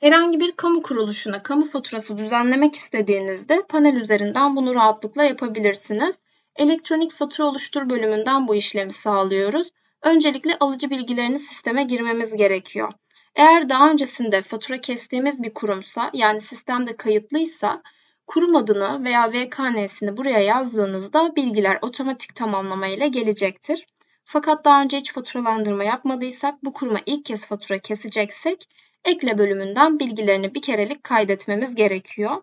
Herhangi bir kamu kuruluşuna kamu faturası düzenlemek istediğinizde panel üzerinden bunu rahatlıkla yapabilirsiniz. Elektronik fatura oluştur bölümünden bu işlemi sağlıyoruz. Öncelikle alıcı bilgilerini sisteme girmemiz gerekiyor. Eğer daha öncesinde fatura kestiğimiz bir kurumsa yani sistemde kayıtlıysa kurum adını veya VKN'sini buraya yazdığınızda bilgiler otomatik tamamlama ile gelecektir. Fakat daha önce hiç faturalandırma yapmadıysak bu kuruma ilk kez fatura keseceksek ekle bölümünden bilgilerini bir kerelik kaydetmemiz gerekiyor.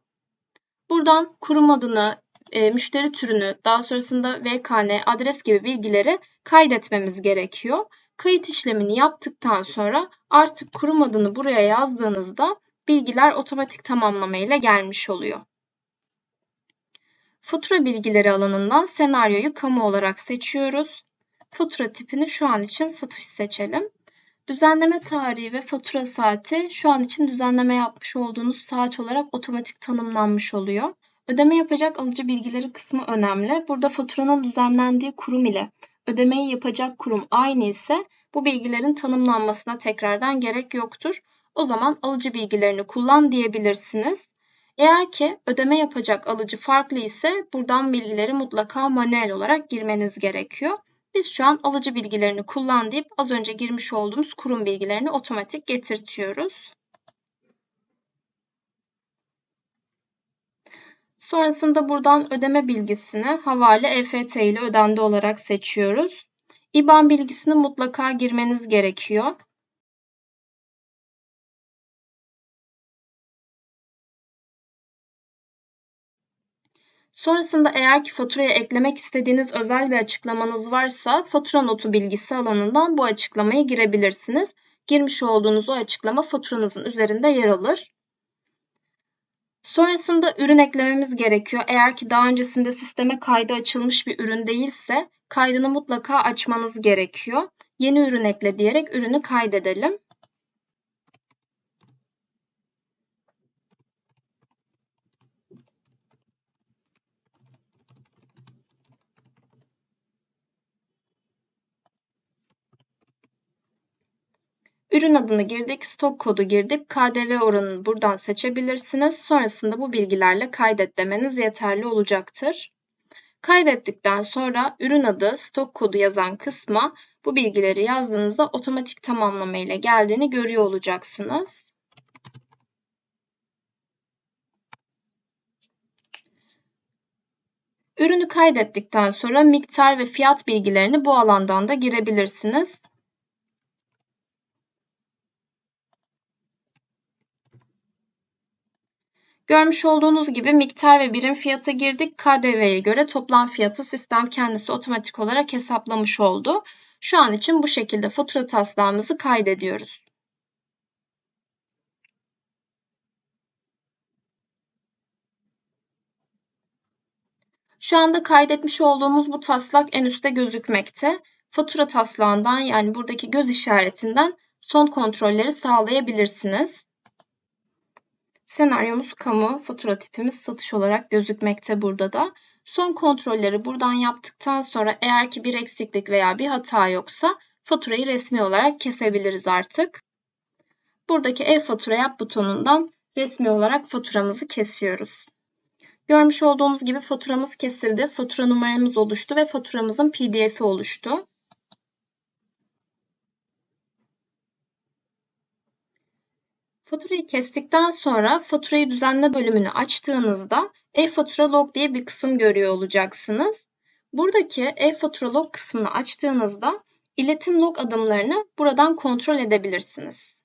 Buradan kurum adını, e, müşteri türünü, daha sonrasında VKN, adres gibi bilgileri kaydetmemiz gerekiyor. Kayıt işlemini yaptıktan sonra artık kurum adını buraya yazdığınızda bilgiler otomatik tamamlama ile gelmiş oluyor. Fatura bilgileri alanından senaryoyu kamu olarak seçiyoruz. Fatura tipini şu an için satış seçelim. Düzenleme tarihi ve fatura saati şu an için düzenleme yapmış olduğunuz saat olarak otomatik tanımlanmış oluyor. Ödeme yapacak alıcı bilgileri kısmı önemli. Burada faturanın düzenlendiği kurum ile ödemeyi yapacak kurum aynı ise bu bilgilerin tanımlanmasına tekrardan gerek yoktur. O zaman alıcı bilgilerini kullan diyebilirsiniz. Eğer ki ödeme yapacak alıcı farklı ise buradan bilgileri mutlaka manuel olarak girmeniz gerekiyor. Biz şu an alıcı bilgilerini kullan deyip az önce girmiş olduğumuz kurum bilgilerini otomatik getirtiyoruz. Sonrasında buradan ödeme bilgisini havale EFT ile ödendi olarak seçiyoruz. IBAN bilgisini mutlaka girmeniz gerekiyor. Sonrasında eğer ki faturaya eklemek istediğiniz özel bir açıklamanız varsa fatura notu bilgisi alanından bu açıklamayı girebilirsiniz. Girmiş olduğunuz o açıklama faturanızın üzerinde yer alır. Sonrasında ürün eklememiz gerekiyor. Eğer ki daha öncesinde sisteme kaydı açılmış bir ürün değilse kaydını mutlaka açmanız gerekiyor. Yeni ürün ekle diyerek ürünü kaydedelim. Ürün adını girdik, stok kodu girdik, KDV oranını buradan seçebilirsiniz. Sonrasında bu bilgilerle kaydet demeniz yeterli olacaktır. Kaydettikten sonra ürün adı, stok kodu yazan kısma bu bilgileri yazdığınızda otomatik tamamlama ile geldiğini görüyor olacaksınız. Ürünü kaydettikten sonra miktar ve fiyat bilgilerini bu alandan da girebilirsiniz. Görmüş olduğunuz gibi miktar ve birim fiyata girdik. KDV'ye göre toplam fiyatı sistem kendisi otomatik olarak hesaplamış oldu. Şu an için bu şekilde fatura taslağımızı kaydediyoruz. Şu anda kaydetmiş olduğumuz bu taslak en üstte gözükmekte. Fatura taslağından yani buradaki göz işaretinden son kontrolleri sağlayabilirsiniz. Senaryomuz kamu, fatura tipimiz satış olarak gözükmekte burada da. Son kontrolleri buradan yaptıktan sonra eğer ki bir eksiklik veya bir hata yoksa faturayı resmi olarak kesebiliriz artık. Buradaki e-fatura yap butonundan resmi olarak faturamızı kesiyoruz. Görmüş olduğunuz gibi faturamız kesildi. Fatura numaramız oluştu ve faturamızın pdf'i oluştu. Faturayı kestikten sonra faturayı düzenle bölümünü açtığınızda e-fatura log diye bir kısım görüyor olacaksınız. Buradaki e-fatura log kısmını açtığınızda iletim log adımlarını buradan kontrol edebilirsiniz.